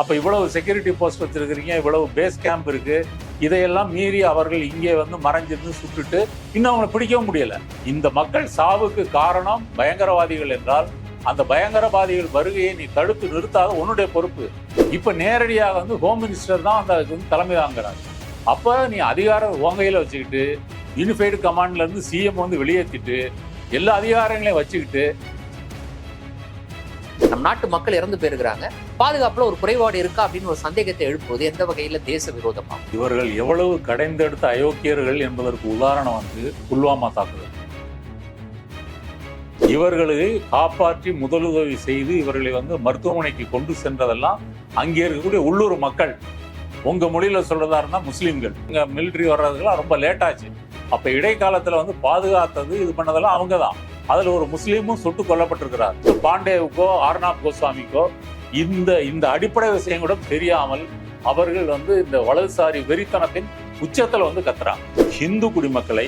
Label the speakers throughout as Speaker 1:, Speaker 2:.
Speaker 1: அப்போ இவ்வளவு security post வச்சிருக்கிறீங்க இவ்வளவு பேஸ் கேம்ப் இருக்கு. இதையெல்லாம் மீறி அவர்கள் இங்கே வந்து மறைஞ்சிருந்து சுட்டுட்டு இன்னும் அவங்களை பிடிக்கவும் முடியல. இந்த மக்கள் சாவுக்கு காரணம் பயங்கரவாதிகள் என்றால் அந்த பயங்கரவாதிகள் வருகையை நீ தடுத்து நிறுத்தாத உன்னுடைய பொறுப்பு. இப்ப நேரடியாக வந்து ஹோம் மினிஸ்டர் தான் அந்த வந்து தலைமை வாங்குறாங்க அப்ப நீ அதிகாரம் உன் வச்சுக்கிட்டு யூனிஃபைடு கமாண்ட்ல இருந்து சிஎம் வந்து வெளியேற்றிட்டு எல்லா அதிகாரங்களையும் வச்சுக்கிட்டு
Speaker 2: நம் நாட்டு மக்கள் இறந்து போயிருக்கிறாங்க. பாதுகாப்புல ஒரு குறைபாடு இருக்கா அப்படின்னு ஒரு சந்தேகத்தை எழுப்புவது எந்த வகையில தேச விரோதமா
Speaker 1: இவர்கள் எவ்வளவு கடைந்தெடுத்த அயோக்கியர்கள் என்பதற்கு உதாரணம் வந்து புல்வாமா தாக்குதல். இவர்களை காப்பாற்றி முதலுதவி செய்து இவர்களை வந்து மருத்துவமனைக்கு கொண்டு சென்றதெல்லாம் அங்கே இருக்கக்கூடிய உள்ளூர் மக்கள். உங்க மொழியில சொல்றதா இருந்தா முஸ்லீம்கள். இங்க மிலிட்டரி வர்றதுக்கெல்லாம் ரொம்ப லேட் ஆச்சு. அப்ப இடைக்காலத்துல வந்து பாதுகாத்தது இது பண்ணதெல்லாம் அவங்க தான் அதில் ஒரு முஸ்லீமும் சுட்டு கொல்லப்பட்டிருக்கிறார். பாண்டேவுக்கோ ஆர்னாப் கோஸ்வாமிக்கோ இந்த இந்த அடிப்படை விஷயம் கூட தெரியாமல் அவர்கள் வந்து இந்த வலதுசாரி வெறித்தனத்தின் உச்சத்தில் வந்து கத்துறாங்க. ஹிந்து குடிமக்களை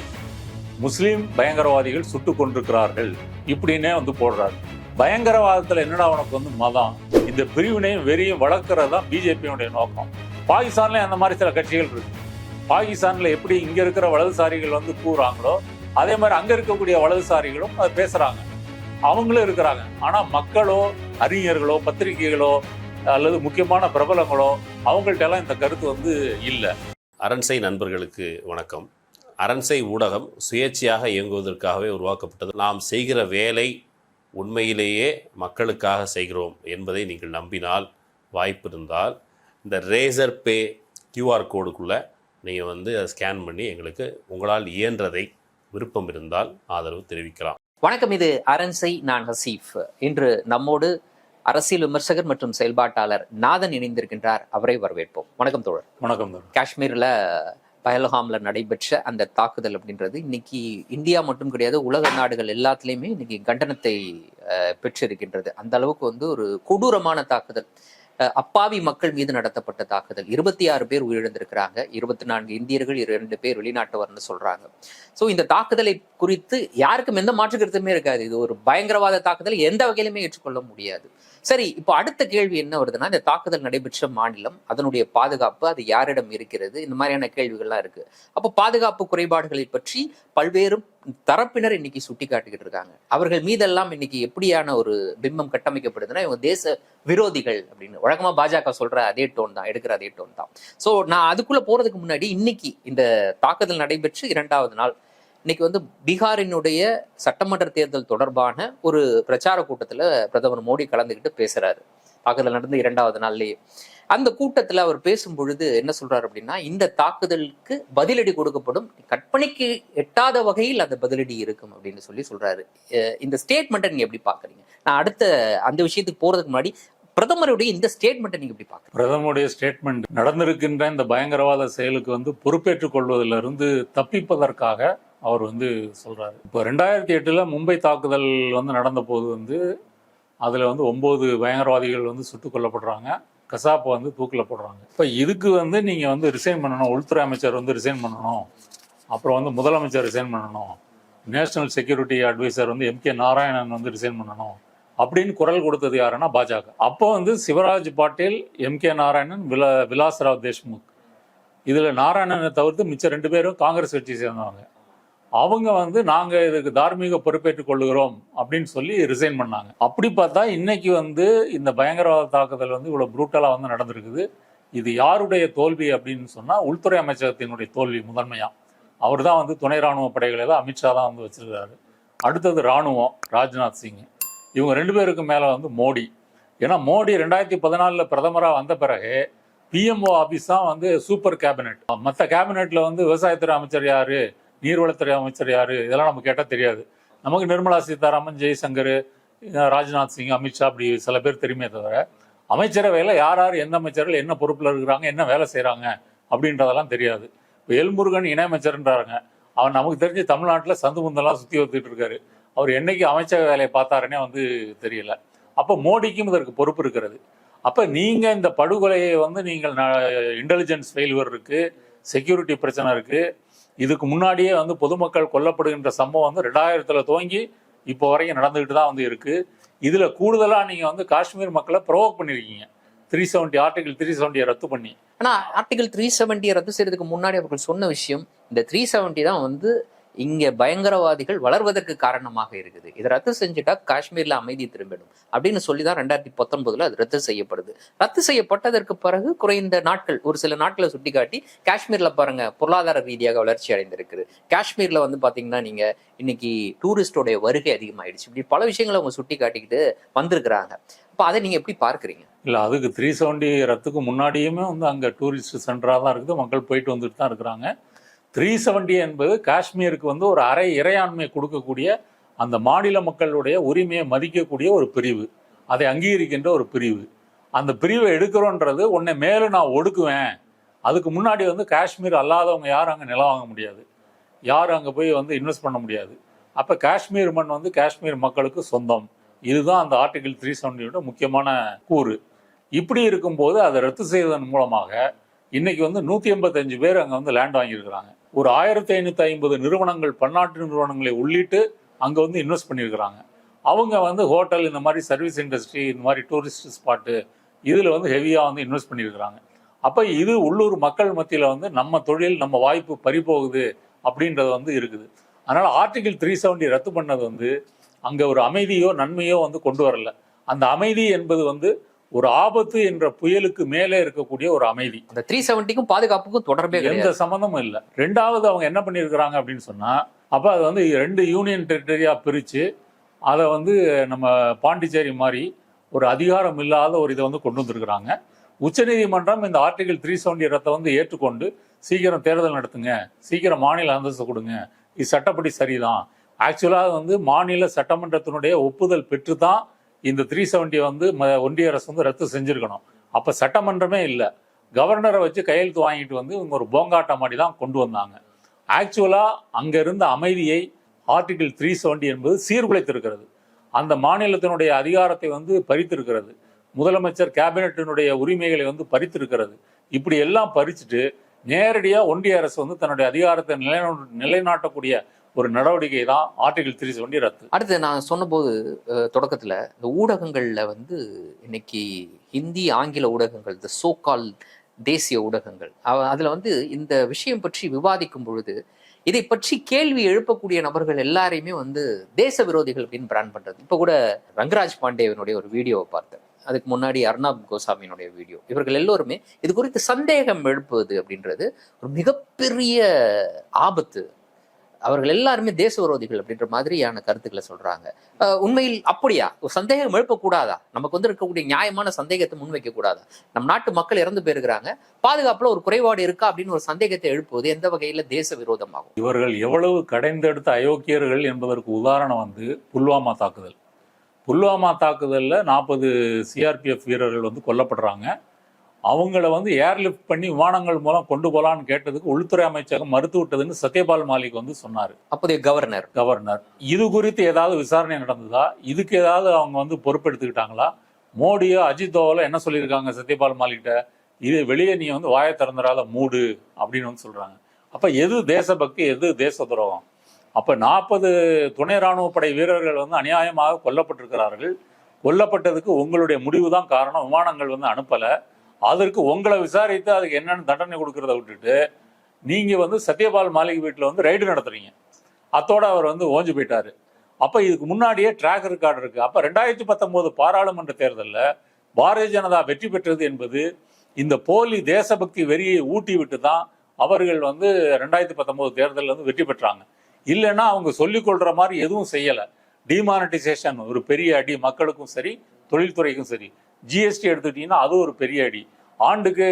Speaker 1: முஸ்லீம் பயங்கரவாதிகள் சுட்டு கொண்டிருக்கிறார்கள் இப்படின்னே வந்து போடுறாரு. பயங்கரவாதத்தில் என்னடா உனக்கு வந்து மதம்? இந்த பிரிவினையும் வெறியும் வளர்க்கறது தான் பிஜேபியினுடைய நோக்கம். பாகிஸ்தான்லேயும் அந்த மாதிரி சில கட்சிகள் இருக்கு. பாகிஸ்தான்ல எப்படி இங்க இருக்கிற வலதுசாரிகள் வந்து கூறாங்களோ அதே மாதிரி அங்கே இருக்கக்கூடிய வலதுசாரிகளும் அதை பேசுகிறாங்க அவங்களும் இருக்கிறாங்க. ஆனால் மக்களோ அறிஞர்களோ பத்திரிகைகளோ அல்லது முக்கியமான பிரபலங்களோ அவங்கள்ட்டெல்லாம் இந்த கருத்து வந்து இல்லை.
Speaker 3: அரண்சை நண்பர்களுக்கு வணக்கம். அரண்சை ஊடகம் சுயேட்சையாக இயங்குவதற்காகவே உருவாக்கப்பட்டது. நாம் செய்கிற வேலை உண்மையிலேயே மக்களுக்காக செய்கிறோம் என்பதை நீங்கள் நம்பினால் வாய்ப்பு இருந்தால் இந்த ரேசர் பே கியூஆர் கோடுக்குள்ளே நீங்கள் வந்து அதை ஸ்கேன் பண்ணி எங்களுக்கு உங்களால் இயன்றதை விருப்பம் இருந்தால் ஆதரவு தெரிவிக்கலாம்.
Speaker 2: வணக்கம் இது அரண்சை நான் ஹசீஃப். இன்று நம்மோடு அரசியல் விமர்சகர் மற்றும் செயல்பாட்டாளர் நாதன் இணைந்திருக்கின்றார். அவரை வரவேற்போம். வணக்கம் தோழர்.
Speaker 1: வணக்கம் தோழர்.
Speaker 2: காஷ்மீர்ல பயல்ஹாம்ல நடைபெற்ற அந்த தாக்குதல் அப்படின்றது இன்னைக்கு இந்தியா மட்டும் கிடையாது உலக நாடுகள் எல்லாத்துலேயுமே இன்னைக்கு கண்டனத்தை அஹ், பெற்றிருக்கின்றது. அந்த அளவுக்கு வந்து ஒரு கொடூரமான தாக்குதல். அப்பாவி மக்கள் மீது நடத்தப்பட்ட தாக்குதல். இருபத்தி ஆறு பேர் உயிரிழந்திருக்கிறாங்க. இருபத்தி நான்கு இந்தியர்கள் இரண்டு பேர் வெளிநாட்டவர்னு சொல்றாங்க. ஸோ இந்த தாக்குதலை குறித்து யாருக்கும் எந்த மாற்று கருத்துமே இருக்காது. இது ஒரு பயங்கரவாத தாக்குதல். எந்த வகையிலுமே ஏற்றுக்கொள்ள முடியாது. சரி இப்போ அடுத்த கேள்வி என்ன வருதுன்னா இந்த தாக்குதல் நடைபெற்ற மாநிலம் அதனுடைய பாதுகாப்பு அது யாரிடம் இருக்கிறது? இந்த மாதிரியான கேள்விகள்லாம் இருக்கு. அப்போ பாதுகாப்பு குறைபாடுகளை பற்றி பல்வேறு தரப்பினர் இன்னைக்கு சுட்டி காட்டிக்கிட்டு இருக்காங்க. அவர்கள் மீதெல்லாம் இன்னைக்கு எப்படியான ஒரு பிம்பம் கட்டமைக்கப்படுதுன்னா இவங்க தேச விரோதிகள் அப்படின்னு. வழக்கமா பாஜக சொல்ற அதே டோன் தான் எடுக்கிற அதே டோன் தான். ஸோ நான் அதுக்குள்ள போறதுக்கு முன்னாடி இன்னைக்கு இந்த தாக்குதல் நடைபெற்று இரண்டாவது நாள் இன்னைக்கு வந்து பீகாரினுடைய சட்டமன்ற தேர்தல் தொடர்பான ஒரு பிரச்சார கூட்டத்துல பிரதமர் மோடி கலந்துக்கிட்டு பேசுறாரு. தாக்குதல் நடந்து இரண்டாவது நாள்லயே. அந்த கூட்டத்துல அவர் பேசும் பொழுது என்ன சொல்றாரு அப்படின்னா இந்த தாக்குதலுக்கு பதிலடி கொடுக்கப்படும் கற்பனைக்கு எட்டாத வகையில் அந்த பதிலடி இருக்கும் அப்படின்னு சொல்லி சொல்றாரு. இந்த ஸ்டேட்மெண்ட்டை நீங்க எப்படி பாக்குறீங்க? நான் அடுத்த அந்த விஷயத்துக்கு போறதுக்கு முன்னாடி பிரதமருடைய இந்த ஸ்டேட்மெண்ட்டை நீங்க எப்படி பாக்குறீங்க?
Speaker 1: பிரதமருடைய ஸ்டேட்மெண்ட் நடந்திருக்கின்ற இந்த பயங்கரவாத செயலுக்கு வந்து பொறுப்பேற்றுக் கொள்வதிலிருந்து தப்பிப்பதற்காக அவர் வந்து சொல்கிறாரு இப்போ ரெண்டாயிரத்தி எட்டில் மும்பை தாக்குதல் வந்து நடந்த போது வந்து அதில் வந்து ஒம்பது பயங்கரவாதிகள் வந்து சுட்டுக் கொல்லப்படுறாங்க. கசாப்பை வந்து தூக்கில் போடுறாங்க. இப்போ இதுக்கு வந்து நீங்கள் வந்து ரிசைன் பண்ணணும். உள்துறை அமைச்சர் வந்து ரிசைன் பண்ணணும். அப்புறம் வந்து முதலமைச்சர் ரிசைன் பண்ணணும். நேஷனல் செக்யூரிட்டி அட்வைசர் வந்து எம் கே நாராயணன் வந்து ரிசைன் பண்ணணும். அப்படின்னு குரல் கொடுத்தது யாருன்னா பாஜக. அப்போ வந்து சிவராஜ் பாட்டீல் எம் கே நாராயணன் விலா விலாஸ்ராவ் தேஷ்முக். இதில் நாராயணனை தவிர்த்து மிச்சம் ரெண்டு பேரும் காங்கிரஸ் கட்சியை சேர்ந்தவங்க. அவங்க வந்து நாங்கள் இதுக்கு தார்மீக பொறுப்பேற்றுக் கொள்ளுகிறோம் அப்படின்னு சொல்லி ரிசைன் பண்ணாங்க. அப்படி பார்த்தா இன்னைக்கு வந்து இந்த பயங்கரவாத தாக்குதல் வந்து இவ்வளோ புரூட்டலாக வந்து நடந்திருக்குது. இது யாருடைய தோல்வி அப்படின்னு சொன்னால் உள்துறை அமைச்சகத்தினுடைய தோல்வி முதன்மையாக அவர் தான் வந்து துணை ராணுவ படைகளை தான் அமித்ஷா தான் வந்து வச்சிருக்காரு. அடுத்தது ராணுவம் ராஜ்நாத் சிங். இவங்க ரெண்டு பேருக்கு மேலே வந்து மோடி. ஏன்னா மோடி ரெண்டாயிரத்தி பதினாலில் பிரதமராக வந்த பிறகு பிஎம்ஓ ஆஃபீஸ் தான் வந்து சூப்பர் கேபினெட் மற்ற கேபினெட்டில் வந்து விவசாயத்துறை அமைச்சர் யாரு? நீர்வளத்துறை அமைச்சர் யார்? இதெல்லாம் நமக்கு கேட்டால் தெரியாது. நமக்கு நிர்மலா சீதாராமன் ஜெய்சங்கர் ராஜ்நாத் சிங் அமித்ஷா அப்படி சில பேர் தெரியுமே தவிர அமைச்சரவையில் யார் யார் எந்த அமைச்சர்கள் என்ன பொறுப்பில் இருக்கிறாங்க என்ன வேலை செய்கிறாங்க அப்படின்றதெல்லாம் தெரியாது. இப்போ எல்முருகன் இணையமைச்சர்ன்றாருங்க. அவன் நமக்கு தெரிஞ்சு தமிழ்நாட்டில் சந்து முந்தெல்லாம் சுற்றி வந்துட்டு இருக்காரு. அவர் என்னைக்கு அமைச்சக வேலையை பார்த்தாருன்னே வந்து தெரியல. அப்போ மோடிக்கும் இதற்கு பொறுப்பு இருக்கிறது. அப்போ நீங்கள் இந்த படுகொலையை வந்து நீங்கள் இன்டெலிஜென்ஸ் ஃபெயில்வர் இருக்குது செக்யூரிட்டி பிரச்சனை இருக்குது இதுக்கு முன்னாடியே வந்து பொதுமக்கள் கொல்லப்படுகின்ற சம்பவம் வந்து ரெண்டாயிரத்தில் துவங்கி இப்போ வரைக்கும் நடந்துக்கிட்டு தான் வந்து இருக்குது இதில் கூடுதலாக நீங்கள் வந்து காஷ்மீர் மக்களை ப்ரொவோக் பண்ணியிருக்கீங்க த்ரீ செவன்டி ஆர்டிகல் த்ரீ செவன்டியை ரத்து பண்ணி.
Speaker 2: ஆனால் ஆர்டிகல் த்ரீ செவன்டியை ரத்து செய்யறதுக்கு முன்னாடி அவர்கள் சொன்ன விஷயம் இந்த த்ரீ செவன்ட்டி தான் வந்து இங்க பயங்கரவாதிகள் வளர்வதற்கு காரணமாக இருக்குது. இதை ரத்து செஞ்சுட்டா காஷ்மீர்ல அமைதி திரும்பிடும். அப்படின்னு சொல்லி தான் ரெண்டாயிரத்தி பத்தொன்பதுல அது ரத்து செய்யப்படுது. ரத்து செய்யப்பட்டதற்கு பிறகு குறைந்த நாட்கள் ஒரு சில நாட்களை சுட்டிக்காட்டி காஷ்மீர்ல பாருங்க பொருளாதார ரீதியாக வளர்ச்சி அடைந்திருக்குது. காஷ்மீர்ல வந்து பாத்தீங்கன்னா நீங்க இன்னைக்கு டூரிஸ்டோடைய வருகை அதிகமாயிடுச்சு. இப்படி பல விஷயங்களை அவங்க சுட்டி காட்டிக்கிட்டு வந்திருக்கிறாங்க. அப்ப அதை நீங்க எப்படி பார்க்கறீங்க?
Speaker 1: இல்லை அதுக்கு த்ரீ செவன்டி ரத்துக்கு முன்னாடியுமே வந்து அங்கே டூரிஸ்ட் சென்டராக தான் இருக்குது. மக்கள் போயிட்டு வந்துட்டு தான் இருக்கிறாங்க. த்ரீ செவன்டி என்பது காஷ்மீருக்கு வந்து ஒரு அரை இறையாண்மை கொடுக்கக்கூடிய அந்த மாநில மக்களுடைய உரிமையை மதிக்கக்கூடிய ஒரு பிரிவு. அதை அங்கீகரிக்கின்ற ஒரு பிரிவு. அந்த பிரிவை எடுக்கிறோன்றது உன்னை மேலும் நான் ஒடுக்குவேன். அதுக்கு முன்னாடி வந்து காஷ்மீர் அல்லாதவங்க யாரும் அங்கே நிலம் வாங்க முடியாது. யாரும் அங்கே போய் வந்து இன்வெஸ்ட் பண்ண முடியாது. அப்போ காஷ்மீர் மண் வந்து காஷ்மீர் மக்களுக்கு சொந்தம். இதுதான் அந்த ஆர்டிகிள் த்ரீ செவன்டியோட முக்கியமான கூறு. இப்படி இருக்கும்போது அதை ரத்து செய்வதன் மூலமாக இன்னைக்கு வந்து நூற்றி எண்பத்தஞ்சு பேர் அங்கே வந்து லேண்ட் வாங்கியிருக்கிறாங்க. ஒரு ஆயிரத்தி ஐநூற்றி ஐம்பது நிறுவனங்கள் பன்னாட்டு நிறுவனங்களை உள்ளிட்டு அங்கே வந்து இன்வெஸ்ட் பண்ணியிருக்கிறாங்க. அவங்க வந்து ஹோட்டல் இந்த மாதிரி சர்வீஸ் இண்டஸ்ட்ரி இந்த மாதிரி டூரிஸ்ட் ஸ்பாட்டு இதில் வந்து ஹெவியாக வந்து இன்வெஸ்ட் பண்ணியிருக்கிறாங்க. அப்போ இது உள்ளூர் மக்கள் மத்தியில் வந்து நம்ம தொழில் நம்ம வாய்ப்பு பறிபோகுது அப்படின்றது வந்து இருக்குது. அதனால் ஆர்டிகிள் த்ரீ செவன்டி ரத்து பண்ணது வந்து அங்கே ஒரு அமைதியோ நன்மையோ வந்து கொண்டு வரல. அந்த அமைதி என்பது வந்து ஒரு ஆபத்து என்ற புயலுக்கு மேலே இருக்கக்கூடிய ஒரு அமைதி.
Speaker 2: அந்த த்ரீ செவன்டிக்கும் பாதுகாப்புக்கும் தொடர்பே
Speaker 1: எந்த சம்மந்தமும் இல்லை. ரெண்டாவது அவங்க என்ன பண்ணியிருக்கிறாங்க அப்படின்னு சொன்னா அப்போ அது வந்து ரெண்டு யூனியன் டெரிட்டரியா பிரித்து அதை வந்து நம்ம பாண்டிச்சேரி மாதிரி ஒரு அதிகாரம் இல்லாத ஒரு இதை வந்து கொண்டு வந்திருக்கிறாங்க. உச்சநீதிமன்றம் இந்த ஆர்டிகல் த்ரீ செவன்டி ரத்தை வந்து ஏற்றுக்கொண்டு சீக்கிரம் தேர்தல் நடத்துங்க சீக்கிரம் மாநில அந்தஸ்து கொடுங்க இது சட்டப்படி சரிதான். ஆக்சுவலாக வந்து மாநில சட்டமன்றத்தினுடைய ஒப்புதல் பெற்று தான் இந்த த்ரீ செவன்டி வந்து ம- ஒன்றிய அரசு வந்து ரத்து செஞ்சுருக்கணும். அப்போ சட்டமன்றமே இல்லை. கவர்னரை வச்சு கையெழுத்து வாங்கிட்டு வந்து இவங்க ஒரு போங்காட்டம் மாதிரி தான் கொண்டு வந்தாங்க. ஆக்சுவலாக அங்கே இருந்த அமைதியை ஆர்டிகிள் த்ரீ செவன்டி என்பது சீர்குலைத்திருக்கிறது. அந்த மாநிலத்தினுடைய அதிகாரத்தை வந்து பறித்திருக்கிறது. முதலமைச்சர் கேபினட்டினுடைய உரிமைகளை வந்து பறித்திருக்கிறது. இப்படி எல்லாம் பறிச்சுட்டு நேரடியாக ஒன்றிய அரசு வந்து தன்னுடைய அதிகாரத்தை நிலைநா நிலைநாட்டக்கூடிய ஒரு நடவடிக்கை தான் ஆர்டிகல் த்ரீ செவன்டி ரத்து.
Speaker 2: அடுத்து நான் சொன்னபோது தொடக்கத்தில் இந்த ஊடகங்களில் வந்து இன்னைக்கு ஹிந்தி ஆங்கில ஊடகங்கள் இந்த சோக்கால் தேசிய ஊடகங்கள் அதில் வந்து இந்த விஷயம் பற்றி விவாதிக்கும் பொழுது இதை பற்றி கேள்வி எழுப்பக்கூடிய நபர்கள் எல்லாரையுமே வந்து தேச விரோதிகள் அப்படின்னு பிராண்ட் பண்ணுறது இப்போ கூட ரங்கராஜ் பாண்டேவனுடைய ஒரு வீடியோவை பார்த்தேன். அதுக்கு முன்னாடி அர்ணாப் கோசாமியினுடைய வீடியோ. இவர்கள் எல்லோருமே இது குறித்து சந்தேகம் எழுப்புவது அப்படின்றது ஒரு மிகப்பெரிய ஆபத்து. அவர்கள் எல்லாருமே தேச விரோதிகள் அப்படின்ற மாதிரியான கருத்துக்களை சொல்றாங்க. உண்மையில் அப்படியா? ஒரு சந்தேகம் எழுப்பக்கூடாதா? நமக்கு வந்து இருக்கக்கூடிய நியாயமான சந்தேகத்தை முன்வைக்க கூடாதா நம் நாட்டு மக்கள் இறந்து போயிருக்கிறாங்க. பாதுகாப்புல ஒரு குறைபாடு இருக்கா அப்படின்னு ஒரு சந்தேகத்தை எழுப்புவது எந்த வகையில தேச விரோதமாகும்
Speaker 1: இவர்கள் எவ்வளவு கடைந்தெடுத்த அயோக்கியர்கள் என்பதற்கு உதாரணம் வந்து புல்வாமா தாக்குதல். புல்வாமா தாக்குதலில் நாற்பது சிஆர்பிஎஃப் வீரர்கள் வந்து கொல்லப்படுறாங்க. அவங்கள வந்து ஏர்லிஃப்ட் பண்ணி விமானங்கள் மூலம் கொண்டு போகலான்னு கேட்டதுக்கு உள்துறை அமைச்சகம் மறுத்து விட்டதுன்னு சத்யபால் மாலிக் வந்து சொன்னார்.
Speaker 2: அப்போதைய கவர்னர்
Speaker 1: கவர்னர் இது குறித்து ஏதாவது விசாரணை நடந்ததா? இதுக்கு ஏதாவது அவங்க வந்து பொறுப்பெடுத்துக்கிட்டாங்களா? மோடியோ அஜித் தோவலோ என்ன சொல்லியிருக்காங்க சத்யபால் மாலிக்கிட்ட இது வெளியே நீ வந்து வாயை திறந்துடாத மூடு அப்படின்னு வந்து சொல்றாங்க. அப்ப எது தேசபக்தி எது தேச துரோகம்? அப்ப நாற்பது துணை ராணுவ படை வீரர்கள் வந்து அநியாயமாக கொல்லப்பட்டிருக்கிறார்கள். கொல்லப்பட்டதுக்கு உங்களுடைய முடிவு தான் காரணம். விமானங்கள் வந்து அனுப்பல. அதற்கு உங்களை விசாரித்து அதுக்கு என்னென்னு தண்டனை கொடுக்கறத விட்டுட்டு நீங்கள் வந்து சத்யபால் மாளிகை வீட்டில் வந்து ரைடு நடத்துறீங்க. அத்தோட அவர் வந்து ஓஞ்சு போயிட்டார். அப்போ இதுக்கு முன்னாடியே ட்ராக் ரெக்கார்டு இருக்குது அப்போ ரெண்டாயிரத்தி பத்தொம்போது பாராளுமன்ற தேர்தலில் பாரதிய ஜனதா வெற்றி பெற்றது என்பது இந்த போலி தேசபக்தி வெறியை ஊட்டி விட்டு தான் அவர்கள் வந்து ரெண்டாயிரத்தி பத்தொம்போது தேர்தலில் வந்து வெற்றி பெற்றாங்க. இல்லைன்னா அவங்க சொல்லிக்கொள்கிற மாதிரி எதுவும் செய்யலை. டிமானிட்டைசேஷன் ஒரு பெரிய அடி மக்களுக்கும் சரி தொழில்துறைக்கும் சரி. ஜிஎஸ்டி எடுத்துக்கிட்டிங்கன்னா அது ஒரு பெரிய அடி. ஆண்டுக்கு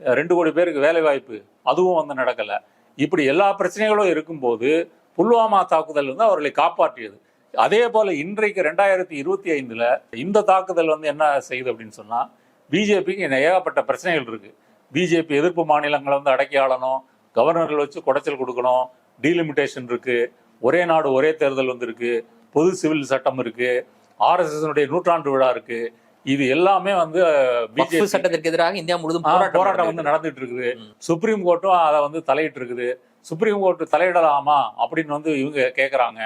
Speaker 1: ரெண்டு கோடி பேருக்கு வேலை வாய்ப்பு அதுவும் வந்து நடக்கல. இப்படி எல்லா பிரச்சனைகளும் இருக்கும்போது புல்வாமா தாக்குதல் வந்து அவர்களை காப்பாற்றியது. அதே போல் இன்றைக்கு ரெண்டாயிரத்தி இருபத்தி ஐந்தில் இந்த தாக்குதல் வந்து என்ன செய்யுது அப்படின்னு சொன்னால் பிஜேபிக்கு ஏகப்பட்ட பிரச்சனைகள் இருக்குது பிஜேபி எதிர்ப்பு மாநிலங்களை வந்து அடக்கி ஆளணும் கவர்னர்கள் வச்சு குடைச்சல் கொடுக்கணும் டீலிமிட்டேஷன் இருக்குது ஒரே நாடு ஒரே தேர்தல் வந்திருக்கு பொது சிவில் சட்டம் இருக்குது ஆர்எஸ்எஸ்னுடைய நூற்றாண்டு விழா இருக்குது இது எல்லாமே வந்து பிஜேபி
Speaker 2: சட்டத்திற்கு எதிராக இந்தியா முழுவதும்
Speaker 1: ஆ,
Speaker 2: போராட்டம்
Speaker 1: வந்து. நடந்துட்டு இருக்குது. சுப்ரீம் கோர்ட்டும் அதை வந்து தலையிட்டு இருக்குது சுப்ரீம் கோர்ட் தலையிடலாமா அப்படின்னு வந்து இவங்க கேட்குறாங்க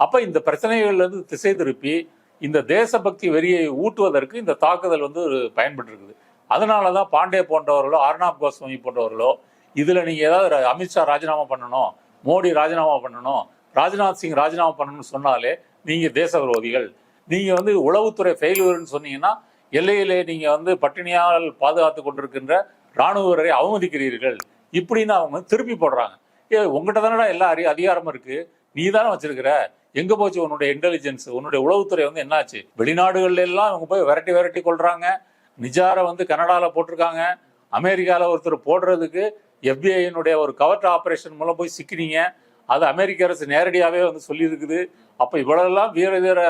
Speaker 1: அப்ப இந்த பிரச்சனைகள்ல இருந்து திசை திருப்பி இந்த தேசபக்தி வெறியை ஊட்டுவதற்கு இந்த தாக்குதல் வந்து ஒரு பயன்பட்டு இருக்குது அதனால தான் பாண்டே போன்றவர்களோ அர்ணாப் கோஸ்வாமி போன்றவர்களோ இதுல நீங்க ஏதாவது அமித்ஷா ராஜினாமா பண்ணணும் மோடி ராஜினாமா பண்ணணும் ராஜ்நாத் சிங் ராஜினாமா பண்ணணும்னு சொன்னாலே நீங்க தேச விரோதிகள் நீங்க வந்து உளவுத்துறை ஃபெயிலியர்னு சொன்னீங்கன்னா எல்லையிலே நீங்க வந்து பட்டினியால் பாதுகாத்து கொண்டிருக்கின்ற ராணுவ வீரரை அவமதிக்கிறீர்கள். இப்படின்னு அவங்க திருப்பி போடுறாங்க. ஏ உங்ககிட்ட தானடா எல்லா அறி அதிகாரமும் இருக்கு? நீ தானே வச்சிருக்கிற? எங்க போச்சு உன்னுடைய இன்டெலிஜென்ஸ் உன்னுடைய உளவுத்துறை வந்து என்னாச்சு? வெளிநாடுகள்ல எல்லாம் இவங்க போய் விரட்டி விரட்டி கொள்றாங்க நிஜாரை வந்து கனடால போட்டிருக்காங்க. அமெரிக்கால ஒருத்தர் போடுறதுக்கு எஃபிஐனுடைய ஒரு கவர்ட் ஆபரேஷன் மூலம் போய் சிக்கினீங்க. அது அமெரிக்க அரசு நேரடியாகவே வந்து சொல்லியிருக்குது. அப்ப இவ்வளவெல்லாம் வீர வீர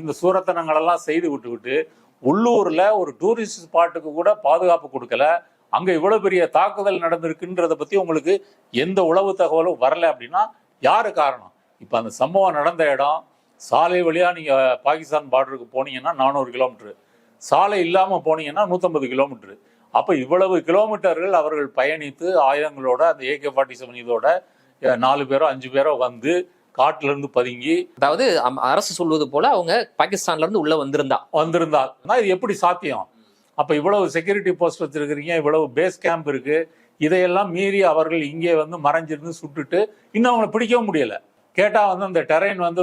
Speaker 1: இந்த சூரத்தனங்களெல்லாம் செய்து விட்டு விட்டு உள்ளூர்ல ஒரு டூரிஸ்ட் ஸ்பாட்டுக்கு கூட பாதுகாப்பு கொடுக்கல. அங்க இவ்வளவு பெரிய தாக்குதல் நடந்திருக்குன்றத பத்தி உங்களுக்கு எந்த உளவு தகவலும் வரல அப்படின்னா யாரு காரணம்? இப்ப அந்த சம்பவம் நடந்த இடம் சாலை வழியா நீங்க பாகிஸ்தான் பார்டருக்கு போனீங்கன்னா நானூறு கிலோமீட்டர் சாலை இல்லாம போனீங்கன்னா நூத்தம்பது கிலோமீட்டர் அப்ப இவ்வளவு கிலோமீட்டர்கள் அவர்கள் பயணித்து ஆயுதங்களோட அந்த ஏகே ஃபார்ட்டி செவன் இதோட நாலு பேரோ அஞ்சு பேரோ வந்து காட்டுல இருந்து பதுங்கி
Speaker 2: அதாவது அரசு சொல்வது போல அவங்க பாகிஸ்தான்ல இருந்து உள்ள வந்திருந்தா.
Speaker 1: வந்திருந்தால் ஆனா இது எப்படி சாத்தியம்? அப்ப இவ்வளவு செக்யூரிட்டி போஸ்ட் வச்சிருக்கிறீங்க இவ்வளவு பேஸ் கேம்ப் இருக்கு. இதையெல்லாம் மீறி அவர்கள் இங்கே வந்து மறைஞ்சிருந்து சுட்டுட்டு இன்னும் அவங்களை பிடிக்கவும் முடியல. கேட்டா வந்து அந்த டெரைன் வந்து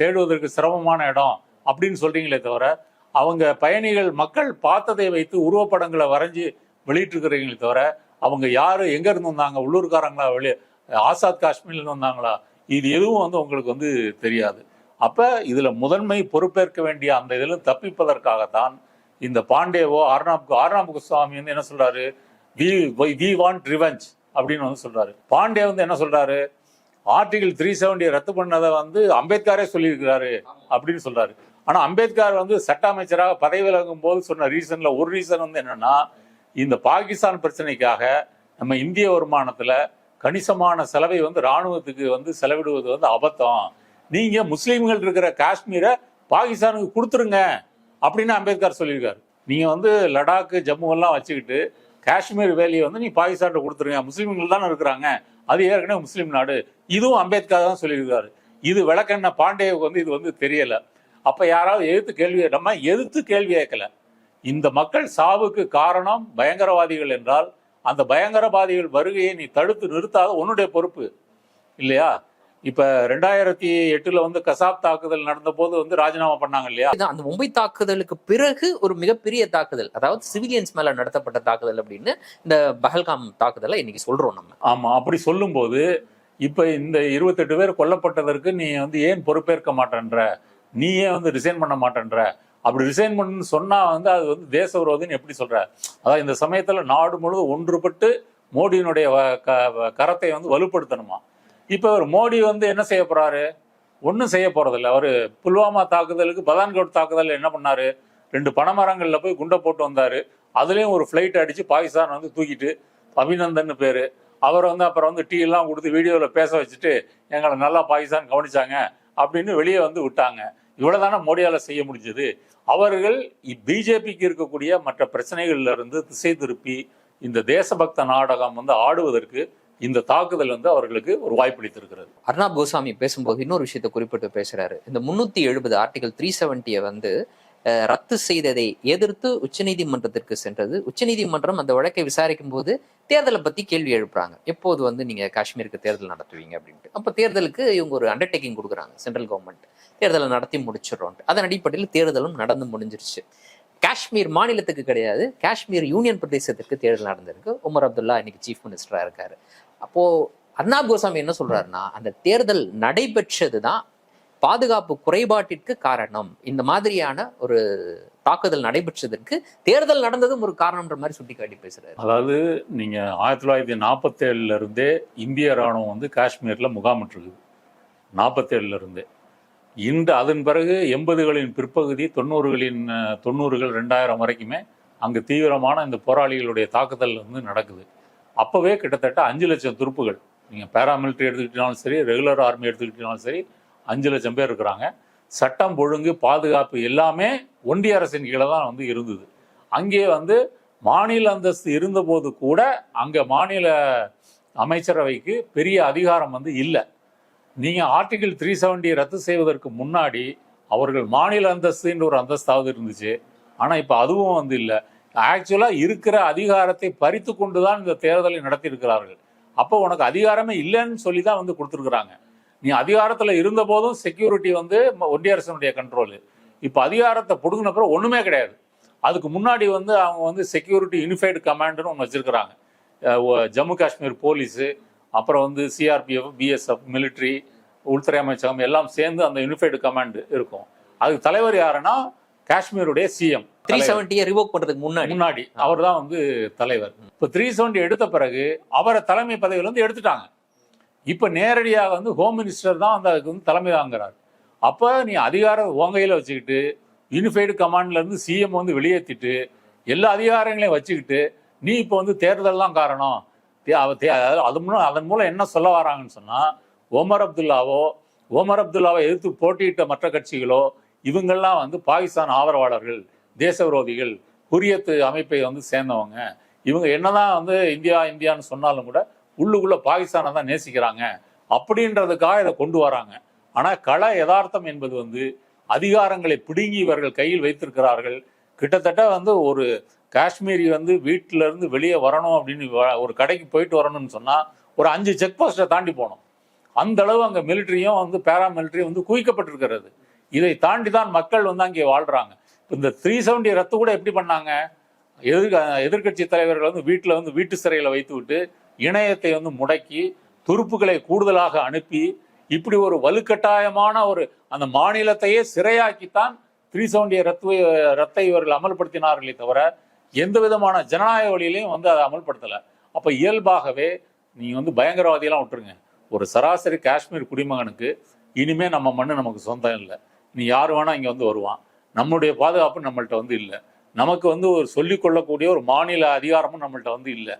Speaker 1: தேடுவதற்கு சிரமமான இடம் அப்படின்னு சொல்றீங்களே தவிர அவங்க பயணிகள் மக்கள் பார்த்ததை வைத்து உருவப்படங்களை வரைஞ்சி வெளியிட்டிருக்கிறீங்களே தவிர அவங்க யாரு எங்க இருந்து வந்தாங்க உள்ளூர்காரங்களா வெளியே ஆசாத் காஷ்மீர்ல இருந்து வந்தாங்களா இது எதுவும் வந்து உங்களுக்கு வந்து தெரியாது. அப்போ இதில் முதன்மை பொறுப்பேற்க வேண்டிய அந்த இதிலும் தப்பிப்பதற்காகத்தான் இந்த பாண்டேவோ அர்ணாப் அர்ணாப் சுவாமி வந்து என்ன சொல்கிறாரு வி வி வாண்ட் ரிவெஞ்ச் அப்படின்னு வந்து சொல்கிறாரு பாண்டே வந்து என்ன சொல்கிறாரு ஆர்டிகிள் த்ரீ செவன்டியை ரத்து பண்ணதை வந்து அம்பேத்கரே சொல்லியிருக்கிறாரு அப்படின்னு சொல்கிறாரு ஆனால் அம்பேத்கர் வந்து சட்ட அமைச்சராக பதவி விலகும் போது சொன்ன ரீசனில் ஒரு ரீசன் வந்து என்னென்னா இந்த பாகிஸ்தான் பிரச்சனைக்காக நம்ம இந்திய வருமானத்தில் கணிசமான செலவை வந்து ராணுவத்துக்கு வந்து செலவிடுவது வந்து அபத்தம். நீங்க முஸ்லீம்கள் இருக்கிற காஷ்மீரை பாகிஸ்தானுக்கு கொடுத்துருங்க அப்படின்னு அம்பேத்கர் சொல்லியிருக்காரு. நீங்க வந்து லடாக்கு ஜம்மு எல்லாம் வச்சுக்கிட்டு காஷ்மீர் வேலையை வந்து நீ பாகிஸ்தான்கிட்ட கொடுத்துருங்க. முஸ்லீம்கள் தானே இருக்கிறாங்க. அது ஏற்கனவே முஸ்லீம் நாடு. இதுவும் அம்பேத்கர் தான் சொல்லியிருக்காரு. இது விளக்கண்ண பாண்டேவுக்கு வந்து இது வந்து தெரியல. அப்ப யாராவது எதிர்த்து கேள்வி நம்ம எதிர்த்து கேள்வி கேட்கல. இந்த மக்கள் சாவுக்கு காரணம் பயங்கரவாதிகள் என்றால் அந்த பயங்கரவாதிகள் வருகையை நீ தடுத்து நிறுத்தாத உன்னுடைய பொறுப்பு. இல்லையா? இப்ப ரெண்டாயிரத்தி எட்டுல வந்து கசாப் தாக்குதல் நடந்த போது வந்து ராஜினாமா பண்ணாங்க இல்லையா?
Speaker 2: அந்த மும்பை தாக்குதலுக்கு பிறகு ஒரு மிகப்பெரிய தாக்குதல் அதாவது சிவிலியன்ஸ் மேல நடத்தப்பட்ட தாக்குதல் அப்படின்னு இந்த பஹல்காம் தாக்குதலை இன்னைக்கு சொல்றோம் நம்ம.
Speaker 1: ஆமா அப்படி சொல்லும்போது இப்ப இந்த இருபத்தெட்டு பேர் கொல்லப்பட்டதற்கு நீ வந்து ஏன் பொறுப்பேற்க மாட்டேன்ற நீ ஏன் வந்து ரிசைன் பண்ண மாட்டேன்ற அப்படி ரிசைன் பண்ணு சொன்னா வந்து அது வந்து தேச விரோதின்னு எப்படி சொல்ற? அதாவது இந்த சமயத்துல நாடு முழுவதும் ஒன்றுபட்டு மோடியினுடைய வ- க- கரத்தை வந்து வலுப்படுத்தணுமா? இப்ப அவர் மோடி வந்து என்ன செய்ய போறாரு? ஒன்றும் செய்ய போகிறதில்ல அவர் புல்வாமா தாக்குதலுக்கு பதான்கோட் தாக்குதல் என்ன பண்ணாரு? ரெண்டு பனைமரங்கள்ல போய் குண்டை போட்டு வந்தாரு. அதுலேயும் ஒரு ஃப்ளைட் அடிச்சு பாகிஸ்தான் வந்து தூக்கிட்டு அபிநந்தன் பேரு. அவர் வந்து அப்புறம் வந்து டீ எல்லாம் கொடுத்து வீடியோவில் பேச வச்சுட்டு எங்களை நல்லா பாகிஸ்தான் கவனிச்சாங்க அப்படின்னு வெளியே வந்து விட்டாங்க. இவ்வளோதானே மோடியால் செய்ய முடிஞ்சது? அவர்கள் பிஜேபிக்கு இருக்கக்கூடிய மற்ற பிரச்சனைகள்ல இருந்து திசை திருப்பி இந்த தேசபக்த நாடகம் வந்து ஆடுவதற்கு இந்த தாக்குதல் வந்து அவர்களுக்கு ஒரு வாய்ப்பளித்திருக்கிறது
Speaker 2: அர்ணாப் கோசாமி பேசும்போது இன்னொரு விஷயத்தை குறிப்பிட்டு பேசுறாரு. இந்த முன்னூத்தி எழுபது ஆர்டிகல் த்ரீ செவன்ட்டியை வந்து ரத்து செய்ததை எதிர்த்து உச்சநீதிமன்றத்திற்கு சென்றது. உச்சநீதிமன்றம் அந்த வழக்கை விசாரிக்கும் போது தேர்தலை பத்தி கேள்வி எழுப்புறாங்க. எப்போது வந்து நீங்க காஷ்மீருக்கு தேர்தல் நடத்துவீங்க அப்படின்ட்டு. அப்ப தேர்தலுக்கு இவங்க ஒரு அண்டர்டேக்கிங் கொடுக்குறாங்க சென்ட்ரல் கவர்மெண்ட் தேர்தலை நடத்தி முடிச்சிடறோம் அதன் அடிப்படையில் தேர்தலும் நடந்து முடிஞ்சிருச்சு. காஷ்மீர் மாநிலத்துக்கு கிடையாது. காஷ்மீர் யூனியன் பிரதேசத்திற்கு தேர்தல் நடந்திருக்கு. உமர் அப்துல்லா இன்னைக்கு சீஃப் மினிஸ்டரா இருக்காரு. அப்போ அண்ணா கோசாமி என்ன சொல்றாருன்னா அந்த தேர்தல் நடைபெற்றது தான் பாதுகாப்பு குறைபாட்டிற்கு காரணம். இந்த மாதிரியான ஒரு தாக்குதல் நடைபெற்றதற்கு தேர்தல் நடந்ததும் ஒரு காரணம்ன்ற மாதிரி சுட்டிக்காட்டி பேசுறாரு.
Speaker 1: அதாவது நீங்க ஆயிரத்தி தொள்ளாயிரத்தி நாற்பத்தேழுல இருந்தே இந்திய ராணுவம் வந்து காஷ்மீர்ல முகாமிட்டிருக்குது. நாற்பத்தேழுல இருந்தே. இந்த அதன் பிறகு எண்பதுகளின் பிற்பகுதி தொண்ணூறுகளின் தொண்ணூறுகள் ரெண்டாயிரம் வரைக்குமே அங்கு தீவிரமான இந்த போராளிகளுடைய தாக்குதல் வந்து நடக்குது. அப்பவே கிட்டத்தட்ட அஞ்சு லட்சம் துருப்புகள் நீங்க பேராமிலிட்டரி எடுத்துக்கிட்டாலும் சரி ரெகுலர் ஆர்மி எடுத்துக்கிட்டாலும் சரி அஞ்சு லட்சம் பேர் இருக்கிறாங்க. சட்டம் ஒழுங்கு பாதுகாப்பு எல்லாமே ஒன்றிய அரசின் கீழே தான் வந்து இருந்தது. அங்கே வந்து மாநில அந்தஸ்து இருந்தபோது கூட அங்கே மாநில அமைச்சரவைக்கு பெரிய அதிகாரம் வந்து இல்லை. நீங்கள் ஆர்டிகிள் த்ரீ செவன்டி ரத்து செய்வதற்கு முன்னாடி அவர்கள் மாநில அந்தஸ்துன்ற ஒரு அந்தஸ்தாவது இருந்துச்சு. ஆனால் இப்போ அதுவும் வந்து இல்லை. ஆக்சுவலாக இருக்கிற அதிகாரத்தை பறித்து கொண்டுதான் இந்த தேர்தலை நடத்தியிருக்கிறார்கள். அப்போ உனக்கு அதிகாரமே இல்லைன்னு சொல்லி தான் வந்து கொடுத்துருக்குறாங்க. நீ அதிகாரத்துல இருந்த போதும் செக்யூரிட்டி வந்து ஒன்றிய அரசனுடைய கண்ட்ரோல் இப்போ அதிகாரத்தை பிடுங்கின பிறகு ஒண்ணுமே கிடையாது. அதுக்கு முன்னாடி வந்து அவங்க வந்து செக்யூரிட்டி யூனிஃபைடு கமாண்டுன்னு ஒன்று வச்சிருக்கிறாங்க. ஜம்மு காஷ்மீர் போலீஸு அப்புறம் வந்து சிஆர்பிஎஃப் பிஎஸ்எஃப் மிலிட்ரி உள்துறை அமைச்சகம் எல்லாம் சேர்ந்து அந்த யூனிஃபைடு கமாண்ட் இருக்கும். அதுக்கு தலைவர் யாருன்னா காஷ்மீருடைய சிஎம்
Speaker 2: த்ரீ செவன்ட்டியை ரிவோக் பண்றதுக்கு முன்னாடி.
Speaker 1: முன்னாடி. அவர் தான் வந்து தலைவர். இப்போ த்ரீ செவன்டி எடுத்த பிறகு அவரை தலைமை பதவியில இருந்து எடுத்துட்டாங்க. இப்போ நேரடியாக வந்து ஹோம் மினிஸ்டர் தான் வந்து அதுக்கு வந்து தலைமை வாங்குறார் அப்போ நீ அதிகாரம் ஓங்கையில் வச்சுக்கிட்டு யூனிஃபைடு கமாண்ட்லேருந்து சிஎம் வந்து வெளியேற்றிட்டு எல்லா அதிகாரங்களையும் வச்சுக்கிட்டு நீ இப்போ வந்து தேர்தல் தான் காரணம். தே- அதாவது அது மூலம் அதன் மூலம் என்ன சொல்ல வராங்கன்னு சொன்னால் ஒமர் அப்துல்லாவோ ஒமர் அப்துல்லாவை எதிர்த்து போட்டியிட்ட மற்ற கட்சிகளோ இவங்கெல்லாம் வந்து பாகிஸ்தான் ஆதரவாளர்கள் தேச விரோதிகள் ஹுரியத்து அமைப்பை வந்து சேர்ந்தவங்க. இவங்க என்னதான் வந்து இந்தியா இந்தியான்னு சொன்னாலும் கூட உள்ளுக்குள்ள பாகிஸ்தானை தான் நேசிக்கிறாங்க அப்படின்றதுக்காக இதை கொண்டு வராங்க. ஆனால் கள யதார்த்தம் என்பது வந்து அதிகாரங்களை பிடுங்கி இவர்கள் கையில் வைத்திருக்கிறார்கள். கிட்டத்தட்ட வந்து ஒரு காஷ்மீரி வந்து வீட்டில இருந்து வெளியே வரணும் அப்படின்னு ஒரு கடைக்கு போயிட்டு வரணும்னு சொன்னா ஒரு அஞ்சு செக் போஸ்ட்டை தாண்டி போகணும். அந்த அளவு அங்க மிலிட்டரியும் வந்து பேராமிலிட்டரியும் வந்து குவிக்கப்பட்டிருக்கிறது. இதை தாண்டி தான் மக்கள் வந்து அங்கே வாழ்றாங்க. இந்த த்ரீ செவன்டி ரத்து கூட எப்படி பண்ணாங்க? எதிர்க எதிர்கட்சி தலைவர்கள் வந்து வீட்டில் வந்து வீட்டு சிறையில் வைத்து விட்டு இணையத்தை வந்து முடக்கி துருப்புகளை கூடுதலாக அனுப்பி இப்படி ஒரு வலுக்கட்டாயமான ஒரு அந்த மாநிலத்தையே சிறையாக்கித்தான் த்ரீ செவன்டி ரத்து ரத்தை இவர்கள் அமல்படுத்தினார்களே தவிர எந்த விதமான ஜனநாயக வழியிலையும் வந்து அதை அமல்படுத்தலை. அப்போ இயல்பாகவே நீங்கள் வந்து பயங்கரவாதியெல்லாம் விட்டுருங்க. ஒரு சராசரி காஷ்மீர் குடிமகனுக்கு இனிமே நம்ம மண்ணு நமக்கு சொந்தம் இல்லை. நீ யார் வேணா இங்கே வந்து வருவான். நம்மளுடைய பாதுகாப்பு நம்மள்ட்ட வந்து இல்லை. நமக்கு வந்து ஒரு சொல்லிக்கொள்ளக்கூடிய ஒரு மாநில அதிகாரமும் நம்மள்ட்ட வந்து இல்லை.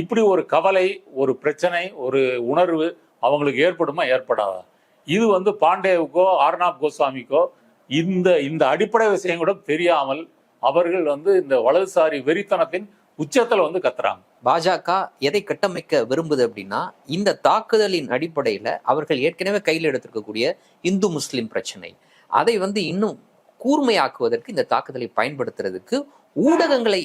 Speaker 1: இப்படி ஒரு கவலை ஒரு பிரச்சனை ஒரு உணர்வு அவங்களுக்கு ஏற்படுமா? ஏற்படாதா? இது வந்து பாண்டேவுக்கோ ஆர்னாப் கோஸ்வாமிக்கோ இந்த இந்த அடிப்படை விஷயம் கூட தெரியாமல் அவர்கள் வந்து இந்த வலதுசாரி வெறித்தனத்தின் உச்சத்தில் வந்து கத்துறாங்க.
Speaker 2: பாஜக எதை கட்டமைக்க விரும்புது அப்படின்னா இந்த தாக்குதலின் அடிப்படையில் அவர்கள் ஏற்கனவே கையில் எடுத்திருக்கக்கூடிய இந்து முஸ்லிம் பிரச்சனை. அதை வந்து இன்னும் கூர்மையாக்குவதற்கு இந்த தாக்குதலை பயன்படுத்துறதுக்கு ஊடகங்களை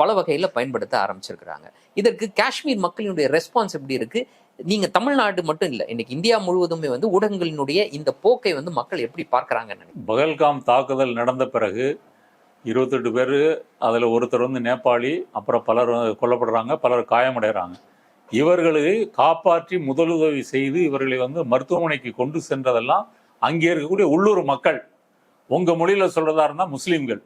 Speaker 2: பல வகையில் பயன்படுத்த ஆரம்பிச்சிருக்கிறாங்க. இதற்கு காஷ்மீர் மக்களினுடைய ரெஸ்பான்ஸ் எப்படி இருக்கு? நீங்க தமிழ்நாடு மட்டும் இல்லை இன்னைக்கு இந்தியா முழுவதுமே வந்து ஊடகங்களினுடைய இந்த போக்கை வந்து மக்கள் எப்படி பார்க்கறாங்கன்னு
Speaker 1: பகல்காம் தாக்குதல் நடந்த பிறகு இருபத்தெட்டு பேர் அதில் ஒருத்தர் வந்து நேபாளி அப்புறம் பலர் கொல்லப்படுறாங்க பலர் காயமடைகிறாங்க இவர்களை காப்பாற்றி முதலுதவி செய்து இவர்களை வந்து மருத்துவமனைக்கு கொண்டு சென்றதெல்லாம் அங்கே இருக்கக்கூடிய உள்ளூர் மக்கள். உங்கள் மொழியில் சொல்கிறதா இருந்தால் முஸ்லீம்கள்.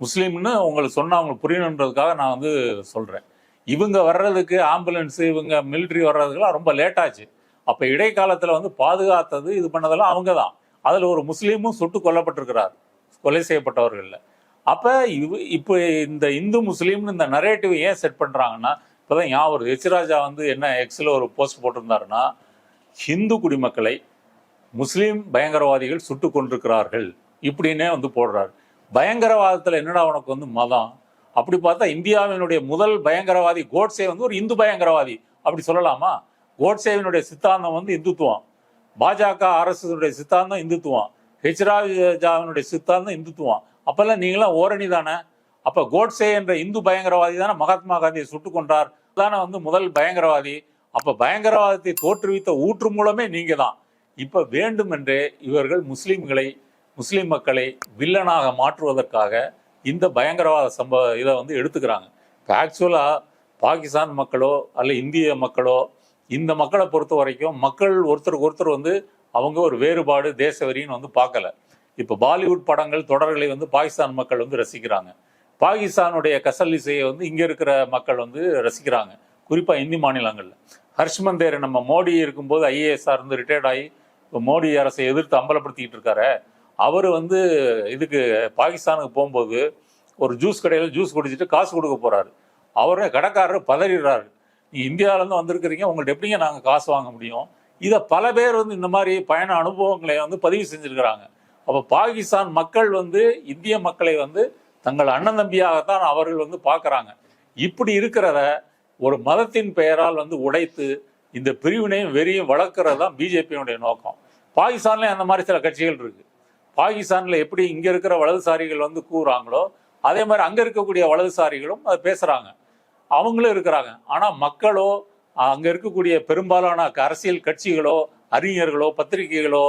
Speaker 1: முஸ்லீம்னு உங்களுக்கு சொன்னால் அவங்களுக்கு புரியணுன்றதுக்காக நான் வந்து சொல்கிறேன் இவங்க வர்றதுக்கு ஆம்புலன்ஸு இவங்க மிலிட்ரி வர்றதுக்கெல்லாம் ரொம்ப லேட்டாச்சு அப்போ இடைக்காலத்தில் வந்து பாதுகாத்தது இது பண்ணதெல்லாம் அவங்க தான். அதில் ஒரு முஸ்லீமும் சுட்டு கொல்லப்பட்டிருக்கிறார். கொலை செய்யப்பட்டவர்களில் அப்போ இவ இப்போ இந்த இந்து முஸ்லீம்னு இந்த நரேட்டிவ் ஏன் செட் பண்ணுறாங்கன்னா இப்போ தான் ஞாபகம் வருது. எச்ராஜா வந்து என்ன எக்ஸில் ஒரு போஸ்ட் போட்டிருந்தாருன்னா ஹிந்து குடிமக்களை முஸ்லீம் பயங்கரவாதிகள் சுட்டு கொண்டிருக்கிறார்கள் இப்படின்னே வந்து போடுறாரு. பயங்கரவாதத்தில் என்னடா உனக்கு வந்து மதம்? அப்படி பார்த்தா இந்தியாவினுடைய முதல் பயங்கரவாதி கோட்சே வந்து ஒரு இந்து பயங்கரவாதி. அப்படி சொல்லலாமா? கோட்சேவினுடைய சித்தாந்தம் வந்து இந்துத்துவம். பாஜக அரசுடைய சித்தாந்தம் இந்துத்துவம். ஹெச்ராஜாவினுடைய சித்தாந்தம் இந்துத்துவம். அப்பெல்லாம் நீங்களாம் ஓரணி தானே? அப்போ கோட்சே என்ற இந்து பயங்கரவாதி தானே மகாத்மா காந்தியை சுட்டு கொண்டார் தானே வந்து முதல் பயங்கரவாதி. அப்போ பயங்கரவாதத்தை தோற்றுவித்த ஊற்று மூலமே நீங்கள் தான் இப்போ வேண்டுமென்றே இவர்கள் முஸ்லீம்களை முஸ்லீம் மக்களை வில்லனாக மாற்றுவதற்காக இந்த பயங்கரவாத சம்பவ இதை வந்து எடுத்துக்கிறாங்க. இப்போ ஆக்சுவலாக பாகிஸ்தான் மக்களோ அல்ல இந்திய மக்களோ இந்த மக்களை பொறுத்த வரைக்கும் மக்கள் ஒருத்தருக்கு ஒருத்தர் வந்து அவங்க ஒரு வேறுபாடு தேசவரின்னு வந்து பார்க்கல. இப்போ பாலிவுட் படங்கள் தொடர்களை வந்து பாகிஸ்தான் மக்கள் வந்து ரசிக்கிறாங்க. பாகிஸ்தானுடைய கசல் இசையை வந்து இங்கே இருக்கிற மக்கள் வந்து ரசிக்கிறாங்க. குறிப்பாக இந்தி மாநிலங்களில். ஹர்ஷ்மந்தேர் நம்ம மோடி இருக்கும்போது ஐஏஎஸ்ஆர் இருந்து ரிட்டையர்ட் ஆகி இப்போ மோடி அரசை எதிர்த்து அம்பலப்படுத்திக்கிட்டு இருக்காரு. அவர் வந்து இதுக்கு பாகிஸ்தானுக்கு போகும்போது ஒரு ஜூஸ் கடையில் ஜூஸ் குடிச்சிட்டு காசு கொடுக்க போகிறாரு அவரே கடைக்காரர் பதறிடுறாரு. நீ இந்தியாவிலேருந்து வந்திருக்கிறீங்க உங்கள்கிட்ட எப்படிங்க நாங்கள் காசு வாங்க முடியும்? இதை பல பேர் வந்து இந்த மாதிரி பயண அனுபவங்களை வந்து பதிவு செஞ்சுருக்கிறாங்க. அப்போ பாகிஸ்தான் மக்கள் வந்து இந்திய மக்களை வந்து தங்கள் அண்ணன் தம்பியாகத்தான் அவர்கள் வந்து பார்க்குறாங்க இப்படி இருக்கிறத ஒரு மதத்தின் பெயரால் வந்து உடைத்து இந்த பிரிவினையும் வெறியும் வளர்க்குறது தான் பிஜேபியினுடைய நோக்கம். பாகிஸ்தான்லேயும் அந்த மாதிரி சில கட்சிகள் இருக்குது பாகிஸ்தான்ல எப்படி இங்க இருக்கிற வலதுசாரிகள் வந்து கூறுறாங்களோ அதே மாதிரி அங்க இருக்கக்கூடிய வலதுசாரிகளும் அதை பேசுறாங்க. அவங்களும் இருக்கிறாங்க. ஆனா மக்களோ அங்க இருக்கக்கூடிய பெரும்பாலான அரசியல் கட்சிகளோ அறிஞர்களோ பத்திரிகைகளோ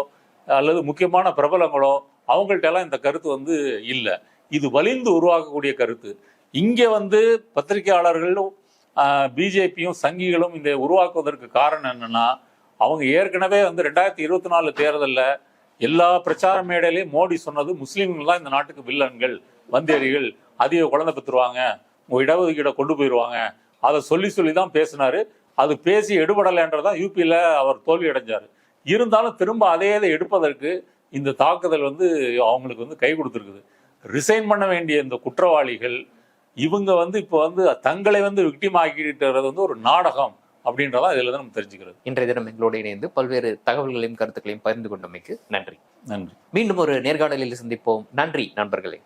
Speaker 1: அல்லது முக்கியமான பிரபலங்களோ அவங்கள்ட்ட எல்லாம் இந்த கருத்து வந்து இல்லை. இது வலிந்து உருவாக்கக்கூடிய கருத்து. இங்கே வந்து பத்திரிகையாளர்களும் பிஜேபியும் சங்கிகளும் இந்த உருவாக்குவதற்கு காரணம் என்னன்னா அவங்க ஏற்கனவே வந்து ரெண்டாயிரத்தி இருபத்தி நாலு தேர்தலில் எல்லா பிரச்சார மேடையிலையும் மோடி சொன்னது முஸ்லீம்கள் தான் இந்த நாட்டுக்கு வில்லன்கள் வந்தேரிகள் அதிக குழந்தை பெற்றுருவாங்க உங்கள் இடஒதுக்கீடை கொண்டு போயிடுவாங்க. அதை சொல்லி சொல்லி தான் பேசினாரு. அது பேசி எடுபடலைன்றதான் யூபியில் அவர் தோல்வி அடைஞ்சார். இருந்தாலும் திரும்ப அதே இதை எடுப்பதற்கு இந்த தாக்குதல் வந்து அவங்களுக்கு வந்து கை கொடுத்துருக்குது. ரிசைன் பண்ண வேண்டிய இந்த குற்றவாளிகள் இவங்க வந்து இப்போ வந்து தங்களை வந்து விக்டிம் ஆக்கிட்டுறது வந்து ஒரு நாடகம். அப்படின்றதான் இதுல தான் நம்ம தெரிஞ்சுக்கிறது.
Speaker 2: இன்றைய தினம் எங்களோடு இணைந்து பல்வேறு தகவல்களையும் கருத்துக்களையும் பகிர்ந்து கொண்டமைக்கு நன்றி.
Speaker 1: நன்றி.
Speaker 2: மீண்டும் ஒரு நேர்காணலில் சந்திப்போம். நன்றி நண்பர்களே.